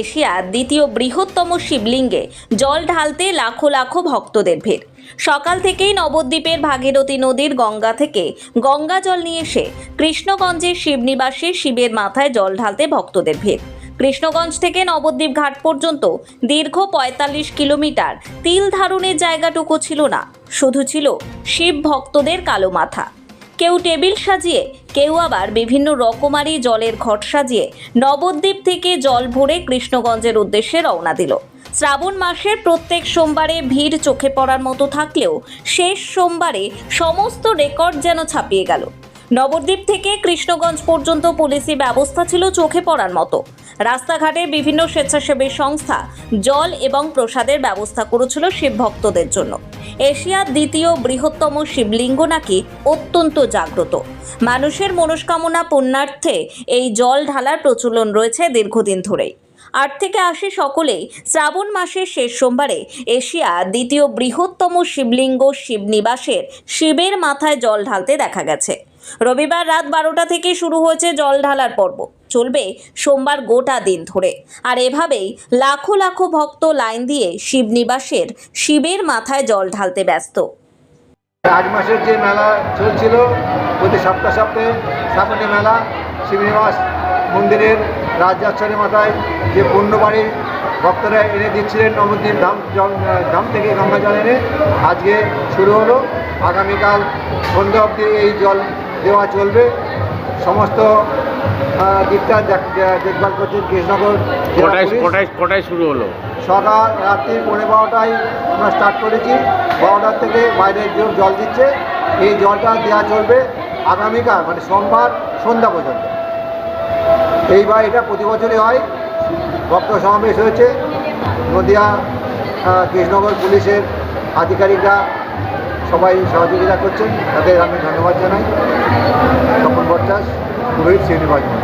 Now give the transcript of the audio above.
এশিয়ার দ্বিতীয় বৃহত্তম শিবলিঙ্গে জল ঢালতে লাখো লাখো ভক্তদের ভিড়। সকাল থেকেই নবদ্বীপের ভাগীরথী নদীর গঙ্গা থেকে গঙ্গা জল নিয়ে এসে কৃষ্ণগঞ্জের শিবনিবাসে শিবের মাথায় জল ঢালতে ভক্তদের ভিড়। কৃষ্ণগঞ্জ থেকে নবদ্বীপ ঘাট পর্যন্ত দীর্ঘ পঁয়তাল্লিশ কিলোমিটার তিল ধারণের জায়গাটুকু ছিল না, শুধু ছিল শিব ভক্তদের কালো মাথা। কেউ টেবিল সাজিয়ে, কেউ আবার বিভিন্ন রকমারি জলের ঘট সাজিয়ে নবদ্বীপ থেকে জল ভরে কৃষ্ণগঞ্জের উদ্দেশ্যে রওনা দিল। শ্রাবণ মাসের প্রত্যেক সোমবারে ভিড় চোখে পড়ার মতো থাকলেও শেষ সোমবারে সমস্ত রেকর্ড যেন ছাপিয়ে গেল। নবদ্বীপ থেকে কৃষ্ণগঞ্জ পর্যন্ত পুলিশি ব্যবস্থা ছিল চোখে পড়ার মতো। রাস্তাঘাটে বিভিন্ন স্বেচ্ছাসেবী সংস্থা জল এবং প্রসাদের ব্যবস্থা করেছিল শিব ভক্তদের জন্য। এশিয়ার দ্বিতীয় বৃহত্তম শিবলিঙ্গ নাকি অত্যন্ত জাগ্রত। মানুষের মনস্কামনা পুণ্যার্থে এই জল ঢালার প্রচলন রয়েছে দীর্ঘদিন ধরেই। আট থেকে আশি সকলেই শ্রাবণ মাসের শেষ সোমবারে এশিয়া দ্বিতীয় বৃহত্তম শিবলিঙ্গ শিবনিবাসের শিবের মাথায় জল ঢালতে দেখা গেছে। রবিবার রাত বারোটা থেকে শুরু হয়েছে জল ঢালার পর্ব। চলবে সোমবার গোটা দিন ধরে। আর এভাবেই লাখো লাখো ভক্ত লাইন দিয়ে শিবনিবাসের শিবের মাথায় জল ঢালতে ব্যস্ত। আজ মাসের যে মেলা চলছিল, প্রতি সপ্তাহ সপ্তাহে শ্রাবণী মেলা শিবনিবাস মন্দিরের রাজযাত্রার মাথায় যে পূর্ণবাড়ির ভক্তরা এনে দিচ্ছিলেন নবদ্বীপ ধাম ধাম থেকে গঙ্গা জল এনে, আজকে শুরু হলো। আগামীকাল সন্ধ্যা অবধি এই জল দেওয়া চলবে। সমস্ত দেখ- দেখভাল করছেন কৃষ্ণনগর কটায় কটায় কটায় শুরু হলো? সকাল রাত্রি পৌনে বারোটায় আমরা স্টার্ট করেছি। বারোটার থেকে বাইরে যে জল দিচ্ছে। এই জলটা দেওয়া চলবে আগামীকাল মানে সোমবার সন্ধ্যা পর্যন্ত। এইবার এটা প্রতি বছরই হয়। ভক্ত সমাবেশ হয়েছে। নদিয়া কৃষ্ণনগর পুলিশের আধিকারিকরা সবাই সহযোগিতা করছেন। তাদের আমি ধন্যবাদ জানাই। see you anybody.